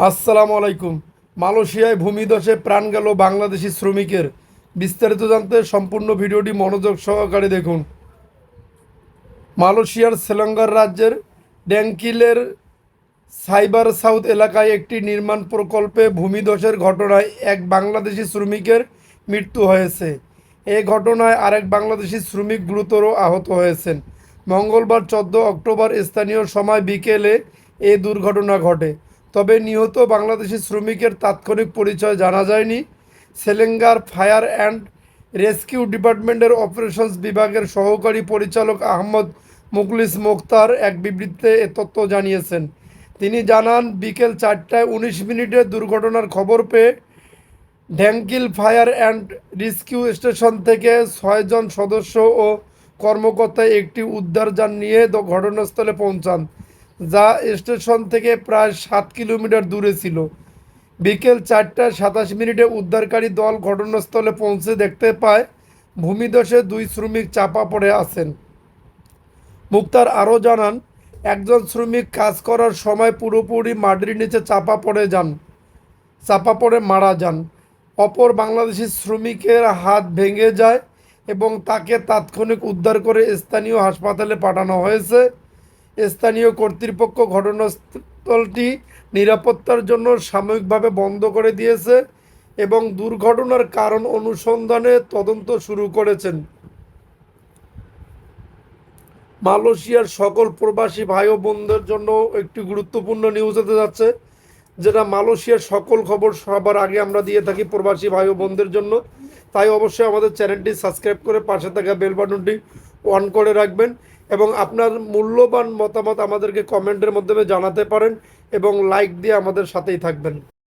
আসসালামু আলাইকুম। মালয়েশিয়ায় ভূমিধসে প্রাণ গেল বাংলাদেশি শ্রমিকের। বিস্তারিত জানতে সম্পূর্ণ ভিডিওটি মনোযোগ সহকারে দেখুন। মালয়েশিয়ার সেলঙ্গার রাজ্যের ড্যাঙ্কিলের সাইবার সাউথ এলাকায় একটি নির্মাণ প্রকল্পে ভূমিধসের ঘটনায় এক বাংলাদেশি শ্রমিকের মৃত্যু হয়েছে। এই ঘটনায় আরেক বাংলাদেশি শ্রমিক গুরুতর আহত হয়েছেন। মঙ্গলবার চোদ্দ অক্টোবর স্থানীয় সময় বিকেলে এই দুর্ঘটনা ঘটে। তবে নিহত বাংলাদেশি শ্রমিকের তাৎক্ষণিক পরিচয় জানা যায়নি। সেলেঙ্গার ফায়ার অ্যান্ড রেস্কিউ ডিপার্টমেন্টের অপারেশনস বিভাগের সহকারী পরিচালক আহমদ মুকলিস মোখতার এক বিবৃতিতে এ তথ্য জানিয়েছেন। তিনি জানান, বিকেল চারটায় উনিশ মিনিটে দুর্ঘটনার খবর পেয়ে ঢ্যাঙ্কিল ফায়ার অ্যান্ড রেস্কিউ স্টেশন থেকে ছয়জন সদস্য ও কর্মকর্তা একটি উদ্ধার যান নিয়ে ঘটনাস্থলে পৌঁছান। যা স্টেশন থেকে প্রায় সাত কিলোমিটার দূরে ছিল। বিকেল চারটা সাতাশ মিনিটে উদ্ধারকারী দল ঘটনাস্থলে পৌঁছে দেখতে পায়, ভূমিধসে দুই শ্রমিক চাপা পড়ে আছেন। মুক্তার আরও জানান, একজন শ্রমিক কাজ করার সময় পুরোপুরি মাটির নিচে চাপা পড়ে যান, চাপা পড়ে মারা যান। অপর বাংলাদেশি শ্রমিকের হাত ভেঙে যায় এবং তাকে তাৎক্ষণিক উদ্ধার করে স্থানীয় হাসপাতালে পাঠানো হয়েছে। স্থানীয় কর্তৃপক্ষ ঘটনাস্থলটি নিরাপত্তার জন্য সাময়িকভাবে বন্ধ করে দিয়েছে এবং দুর্ঘটনার কারণ অনুসন্ধানে তদন্ত শুরু করেছেন। মালয়েশিয়ার সকল প্রবাসী ভাই ও বোনদের জন্য একটি গুরুত্বপূর্ণ নিউজ হতে যাচ্ছে, যেটা মালয়েশিয়ার সকল খবর সবার আগে আমরা দিয়ে থাকি প্রবাসী ভাই ও বোনদের জন্য। তাই অবশ্যই আমাদের চ্যানেলটি সাবস্ক্রাইব করে পাশে থাকা বেল বাটনটি অন করে রাখবেন। এবং আপনার মূল্যবান মতামত আমাদেরকে কমেন্টের মাধ্যমে জানাতে পারেন এবং লাইক দিয়ে আমাদের সাথেই থাকবেন।